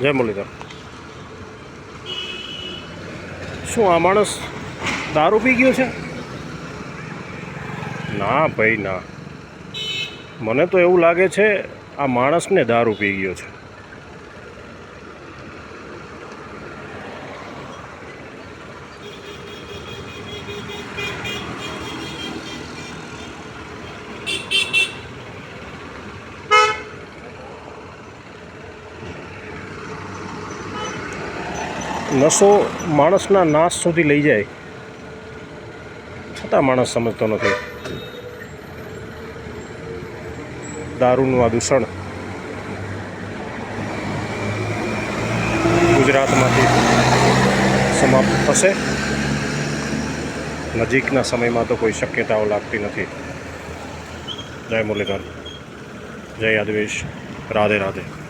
જય મુરલીધર. શું આ માણસ દારૂ પી ગયો છે? ના ભાઈ, ના. મને તો એવું લાગે છે આ માણસને દારૂ પી ગયો છે. નશો માણસના નાશ સુધી લઈ જાય. છતાં માણસ સમજતો નથી. દારૂનું આ દૂષણ ગુજરાતમાંથી સમાપ્ત થશે. નજીકના સમયમાં તો કોઈ શક્યતાઓ લાગતી નથી. જય મુરલીધર. જય યાદવેશ. રાધે રાધે.